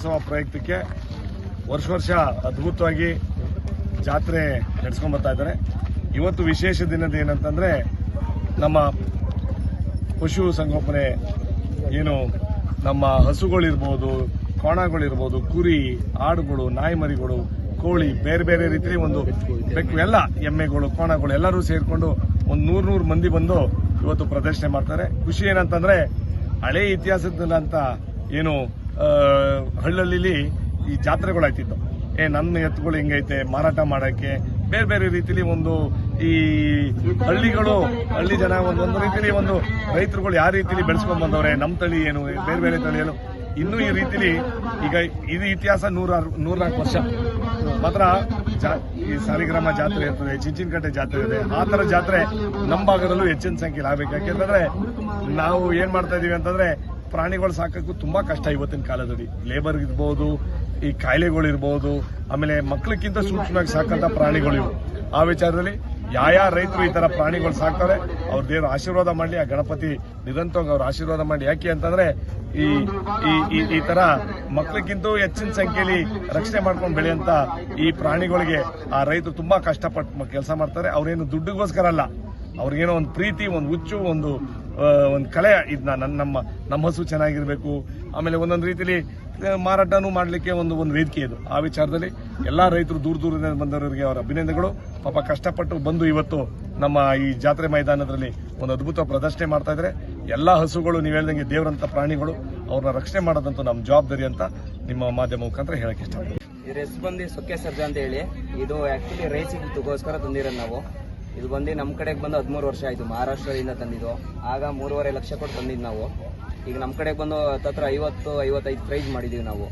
ರಥೋತ್ಸವ ಪ್ರಯುಕ್ತಕ್ಕೆ ವರ್ಷ ವರ್ಷ ಅದ್ಭುತವಾಗಿ ಜಾತ್ರೆ ನಡೆಸ್ಕೊಂಡ್ ಬರ್ತಾ ಇದ್ದಾರೆ. ಇವತ್ತು ವಿಶೇಷ ದಿನದ ಏನಂತಂದ್ರೆ ನಮ್ಮ ಪಶು ಸಂಗೋಪನೆ ಏನು ನಮ್ಮ ಹಸುಗಳಿರ್ಬೋದು ಕೋಣಗಳಿರ್ಬೋದು ಕುರಿ, ಆಡುಗಳು ನಾಯಿ ಮರಿಗಳು ಕೋಳಿ, ಬೇರೆ ಬೇರೆ ರೀತಿ ಒಂದು ಬೆಕ್ಕು, ಎಲ್ಲ ಎಮ್ಮೆಗಳು ಕೋಣಗಳು ಎಲ್ಲರೂ ಸೇರಿಕೊಂಡು ಒಂದು ನೂರು ನೂರು ಮಂದಿ ಬಂದು ಇವತ್ತು ಪ್ರದರ್ಶನ ಮಾಡ್ತಾರೆ. ಖುಷಿ ಏನಂತಂದ್ರೆ ಹಳೆ ಇತಿಹಾಸದಂತ ಏನು ಆ, ಹಳ್ಳಳ್ಳಿಲಿ ಈ ಜಾತ್ರೆಗಳಾಯ್ತಿತ್ತು ಏ ನನ್ನ ಎತ್ತುಗಳು ಹಿಂಗೈತೆ ಮಾರಾಟ ಮಾಡೋಕ್ಕೆ ಬೇರೆ ಬೇರೆ ರೀತಿಲಿ ಒಂದು ಈ ಹಳ್ಳಿಗಳು ಹಳ್ಳಿ ಜನ ಒಂದು ಒಂದು ರೀತಿಲಿ ಒಂದು ರೈತರುಗಳು ಯಾವ ರೀತಿಲಿ ಬೆಳೆಸ್ಕೊಂಡ್ ಬಂದವ್ರೆ ನಮ್ಮ ತಳಿ ಏನು ಬೇರೆ ಬೇರೆ ತಳಿ ಏನು. ಇನ್ನೂ ಈ ರೀತಿಲಿ ಈಗ ಇದು ಇತಿಹಾಸ ನೂರ ನೂರ್ನಾಲ್ಕು ವರ್ಷ. ಮಾತ್ರ ಜಾ- ಈ ಸಾಲಿಗ್ರಾಮ ಜಾತ್ರೆ ಇರ್ತದೆ ಚಿಂಚಿನಕಟ್ಟೆ ಜಾತ್ರೆ ಇದೆ. ಆ ಥರ ಜಾತ್ರೆ ನಮ್ಮ ಭಾಗದಲ್ಲೂ ಹೆಚ್ಚಿನ ಸಂಖ್ಯೆಯಲ್ಲಿ ಆಗ್ಬೇಕು. ಯಾಕೆಂತಂದ್ರೆ ನಾವು ಏನು ಮಾಡ್ತಾ ಇದೀವಿ ಅಂತಂದ್ರೆ ಪ್ರಾಣಿಗಳು ಸಾಕಕ್ಕೂ ತುಂಬಾ ಕಷ್ಟ ಇವತ್ತಿನ ಕಾಲದಲ್ಲಿ. ಲೇಬರ್ ಇರ್ಬೋದು, ಈ ಕಾಯಿಲೆಗಳಿರ್ಬೋದು ಆಮೇಲೆ ಮಕ್ಕಳಕ್ಕಿಂತ ಸೂಕ್ಷ್ಮವಾಗಿ ಸಾಕಂತ ಪ್ರಾಣಿಗಳಿವು ಆ ವಿಚಾರದಲ್ಲಿ ಯಾವ ರೈತರು ಈ ತರ ಪ್ರಾಣಿಗಳು ಸಾಕ್ತಾರೆ ಅವ್ರ ದೇವ್ರ ಆಶೀರ್ವಾದ ಮಾಡಲಿ? ಆ ಗಣಪತಿ ನಿರಂತರವಾಗಿ ಅವ್ರ ಆಶೀರ್ವಾದ ಮಾಡಿ ಯಾಕೆ ಅಂತಂದ್ರೆ ಈ ಈ, ಈ- ತರ ಮಕ್ಕಳಿಗಿಂತ ಹೆಚ್ಚಿನ ಸಂಖ್ಯೆಯಲ್ಲಿ ರಕ್ಷಣೆ ಮಾಡ್ಕೊಂಡು ಬೆಳೆಯಂತ ಈ ಪ್ರಾಣಿಗಳಿಗೆ ಆ ರೈತರು ತುಂಬಾ ಕಷ್ಟಪಟ್ಟು ಕೆಲಸ ಮಾಡ್ತಾರೆ. ಅವ್ರೇನು ದುಡ್ಡಿಗೋಸ್ಕರ ಅಲ್ಲ, ಅವ್ರಿಗೇನೋ ಒಂದು ಪ್ರೀತಿ, ಒಂದು ಹುಚ್ಚು, ಒಂದು ಒಂದು ಕಲೆ ಇದನ್ನ ನನ್ನ ನಮ್ಮ ನಮ್ಮ ಹಸು ಚೆನ್ನಾಗಿರಬೇಕು. ಆಮೇಲೆ ಒಂದೊಂದು ರೀತಿಯಲ್ಲಿ ಮಾರಾಟನೂ ಮಾಡಲಿಕ್ಕೆ ಒಂದು ಒಂದು ವೇದಿಕೆ ಇದು. ಆ ವಿಚಾರದಲ್ಲಿ ಎಲ್ಲ ರೈತರು ದೂರ ದೂರದಿಂದ ಬಂದವರಿಗೆ ಅವರ ಅಭಿನಂದನೆಗಳು. ಪಾಪ ಕಷ್ಟಪಟ್ಟು ಬಂದು ಇವತ್ತು ನಮ್ಮ ಈ ಜಾತ್ರೆ ಮೈದಾನದಲ್ಲಿ ಒಂದು ಅದ್ಭುತ ಪ್ರದರ್ಶನೆ ಮಾಡ್ತಾ ಇದ್ದಾರೆ ಎಲ್ಲ ಹಸುಗಳು, ನೀವು ಹೇಳ್ದಂಗೆ ದೇವರಂತ ಪ್ರಾಣಿಗಳು, ಅವ್ರನ್ನ ರಕ್ಷಣೆ ಮಾಡೋದಂತೂ ನಮ್ಮ ಜವಾಬ್ದಾರಿ ಅಂತ ನಿಮ್ಮ ಮಾಧ್ಯಮ ಮುಖಾಂತರ ಹೇಳಕ್ಕೆ ಇಷ್ಟಪಡ್ತೀನಿ. ರೆಸ್ ಬಂದು ಸುಕ್ಕೆ ಸರ್ಜಾ ಅಂತ ಹೇಳಿ, ಇದು ಆಕ್ಚುಲಿ ರೈಸಿಗೋಸ್ಕರ ತಂದಿರೋದು ನಾವು. ಇದು ಬಂದು ನಮ್ಮ ಕಡೆಗೆ ಬಂದು ಹದಿಮೂರು ವರ್ಷ ಆಯಿತು, ಮಹಾರಾಷ್ಟ್ರದಿಂದ ತಂದಿದ್ದು. ಆಗ ಮೂರುವರೆ ಲಕ್ಷ ಕೊಟ್ಟು ತಂದಿದ್ದು ನಾವು. ಈಗ ನಮ್ಮ ಕಡೆಗೆ ಬಂದು ಹತ್ತತ್ರ ಐವತ್ತು, ಐವತ್ತೈದು ಪ್ರೈಸ್ ಮಾಡಿದ್ದೀವಿ ನಾವು.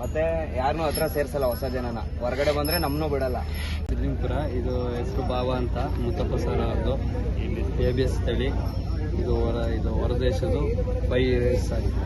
ಮತ್ತೆ ಯಾರನ್ನೂ ಹತ್ರ ಸೇರಿಸಲ್ಲ ಹೊಸ ಜನನ. ಹೊರಗಡೆ ಬಂದರೆ ನಮ್ಮನ್ನೂ ಬಿಡಲ್ಲ. ಸಿದ್ಲಿಂಗ್ಪುರ ಇದು ಹೆಸರು ಬಾವ ಅಂತ ಮುತ್ತಪ್ಪ ಸರ್ ಅವ್ರದ್ದು. ಎ ಬಿ ಎಸ್ ತಳಿ. ಇದು ಹೊರ, ಇದು ಹೊರದೇಶದ್ದು ಫೈವ್ ಇಯರ್ಸ್ ಆಗಿದೆ